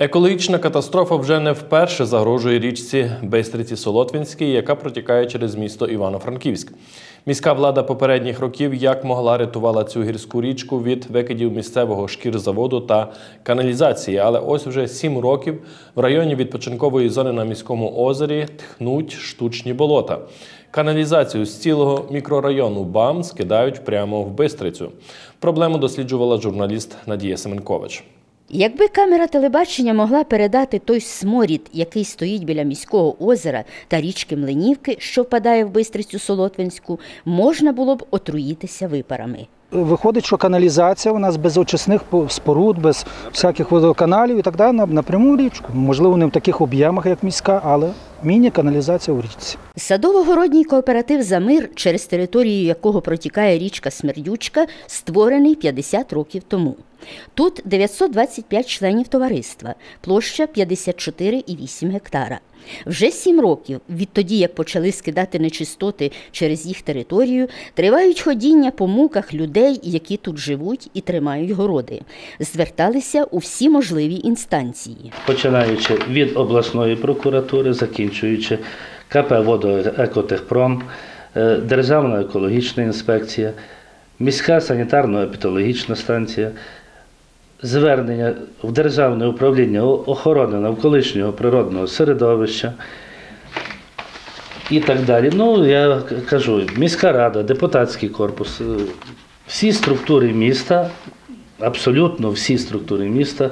Екологічна катастрофа вже не вперше загрожує річці Бистриці Солотвинській, яка протікає через місто Івано-Франківськ. Міська влада попередніх років як могла рятувала цю гірську річку від викидів місцевого шкірзаводу та каналізації. Але ось вже сім років в районі відпочинкової зони на міському озері тхнуть штучні болота. Каналізацію з цілого мікрорайону БАМ скидають прямо в Бистрицю. Проблему досліджувала журналіст Надія Семенкович. Якби камера телебачення могла передати той сморід, який стоїть біля міського озера та річки Млинівки, що впадає в Бистрицю Солотвинську, можна було б отруїтися випарами. Виходить, що каналізація у нас без очисних споруд, без всяких водоканалів і так далі напряму річку. Можливо, не в таких об'ємах, як міська, але міні-каналізація у річці. Садово-городній кооператив «За мир», через територію якого протікає річка Смердючка, створений 50 років тому. Тут 925 членів товариства, площа 54,8 гектара. Вже сім років, відтоді як почали скидати нечистоти через їх територію, тривають ходіння по муках людей, які тут живуть і тримають городи. Зверталися у всі можливі інстанції. починаючи від обласної прокуратури, закінчуючи КП «Водоекотехпром», е, Державна екологічна інспекція, міська санітарно-епідологічна станція, звернення в Державне управління охорони навколишнього природного середовища і так далі. Ну, я кажу, міська рада, депутатський корпус, е, всі структури міста, абсолютно всі структури міста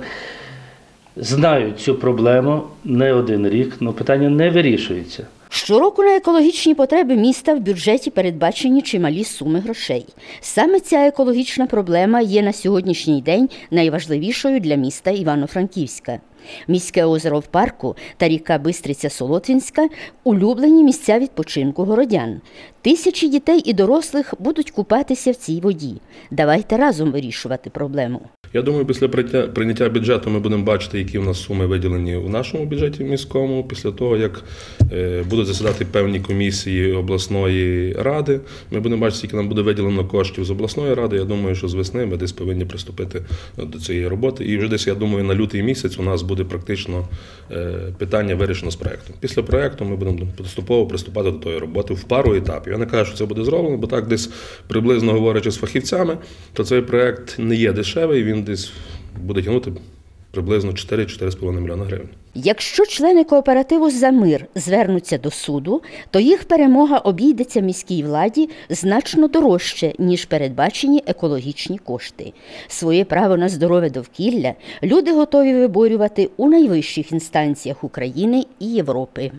знають цю проблему не один рік, але питання не вирішується. Щороку на екологічні потреби міста в бюджеті передбачені чималі суми грошей. Саме ця екологічна проблема є на сьогоднішній день найважливішою для міста Івано-Франківська. Міське озеро в парку та ріка Бистриця Солотвінська улюблені місця відпочинку городян. Тисячі дітей і дорослих будуть купатися в цій воді. Давайте разом вирішувати проблему. Я думаю, після прийняття- бюджету ми будемо бачити, які в нас суми виділені у нашому бюджеті міському. Після того, як е, будуть засідати певні комісії обласної ради, ми будемо бачити, скільки нам буде виділено коштів з обласної ради. Я думаю, що з весни ми десь повинні приступити до цієї роботи. І вже десь, я думаю, на лютий місяць у нас буде практично е, питання вирішено з проектом. Після проекту ми будемо поступово приступати до тої роботи в пару етапів. Я не кажу, що це буде зроблено, бо так десь приблизно говорячи з фахівцями, то цей проект не є дешевий. Він десь буде тягнути приблизно 4-4,5 мільйона гривень. Якщо члени кооперативу за мир звернуться до суду, то їх перемога обійдеться міській владі значно дорожче, ніж передбачені екологічні кошти. Своє право на здорове довкілля люди готові виборювати у найвищих інстанціях України і Європи.